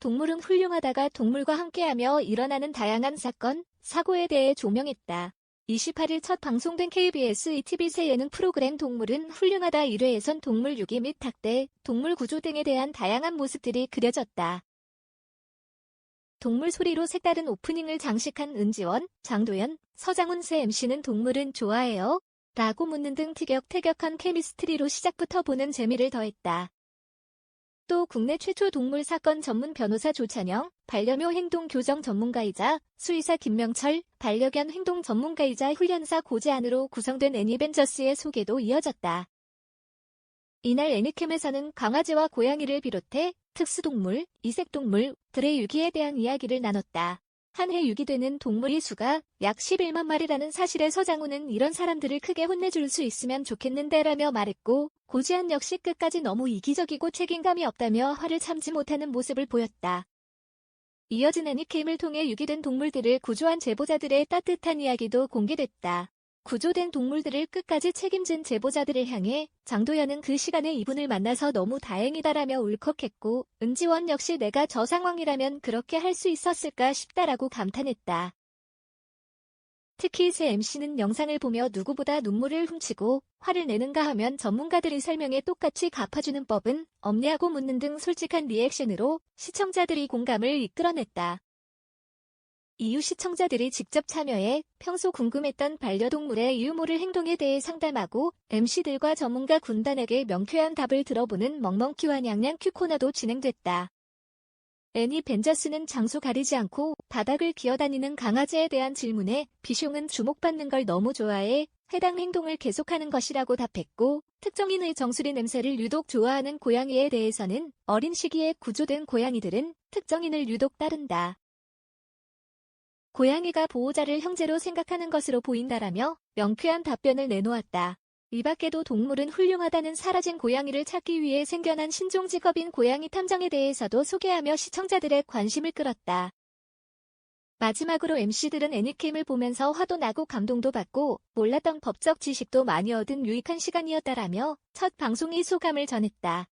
동물은 훌륭하다가 동물과 함께하며 일어나는 다양한 사건, 사고에 대해 조명했다. 28일 첫 방송된 KBS ETV 새 예능 프로그램 동물은 훌륭하다 1회에선 동물 유기 및 학대, 동물 구조 등에 대한 다양한 모습들이 그려졌다. 동물 소리로 색다른 오프닝을 장식한 은지원, 장도연, 서장훈 새 MC는 동물은 좋아해요? 라고 묻는 등 티격태격한 케미스트리로 시작부터 보는 재미를 더했다. 또 국내 최초 동물 사건 전문 변호사 조찬영, 반려묘 행동 교정 전문가이자 수의사 김명철, 반려견 행동 전문가이자 훈련사 고재안으로 구성된 애니벤저스의 소개도 이어졌다. 이날 애니캠에서는 강아지와 고양이를 비롯해 특수동물, 이색동물 들의 유기에 대한 이야기를 나눴다. 한 해 유기되는 동물의 수가 약 11만 마리라는 사실에 서장훈은 이런 사람들을 크게 혼내줄 수 있으면 좋겠는데라며 말했고 고지한 역시 끝까지 너무 이기적이고 책임감이 없다며 화를 참지 못하는 모습을 보였다. 이어진 애니게임을 통해 유기된 동물들을 구조한 제보자들의 따뜻한 이야기도 공개됐다. 구조된 동물들을 끝까지 책임진 제보자들을 향해 장도연은 그 시간에 이분을 만나서 너무 다행이다라며 울컥했고 은지원 역시 내가 저 상황이라면 그렇게 할 수 있었을까 싶다라고 감탄했다. 특히 새 MC는 영상을 보며 누구보다 눈물을 훔치고 화를 내는가 하면 전문가들이 설명에 똑같이 갚아주는 법은 없냐고 묻는 등 솔직한 리액션으로 시청자들이 공감을 이끌어냈다. 이후 시청자들이 직접 참여해 평소 궁금했던 반려동물의 유모를 행동에 대해 상담하고 MC들과 전문가 군단에게 명쾌한 답을 들어보는 멍멍큐와 냥냥큐 코너도 진행됐다. 애니 벤자스는 장소 가리지 않고 바닥을 기어다니는 강아지에 대한 질문에 비숑은 주목받는 걸 너무 좋아해 해당 행동을 계속하는 것이라고 답했고 특정인의 정수리 냄새를 유독 좋아하는 고양이에 대해서는 어린 시기에 구조된 고양이들은 특정인을 유독 따른다. 고양이가 보호자를 형제로 생각하는 것으로 보인다라며 명쾌한 답변을 내놓았다. 이 밖에도 동물은 훌륭하다는 사라진 고양이를 찾기 위해 생겨난 신종 직업인 고양이 탐정에 대해서도 소개하며 시청자들의 관심을 끌었다. 마지막으로 MC들은 애니캠을 보면서 화도 나고 감동도 받고 몰랐던 법적 지식도 많이 얻은 유익한 시간이었다라며 첫 방송이 소감을 전했다.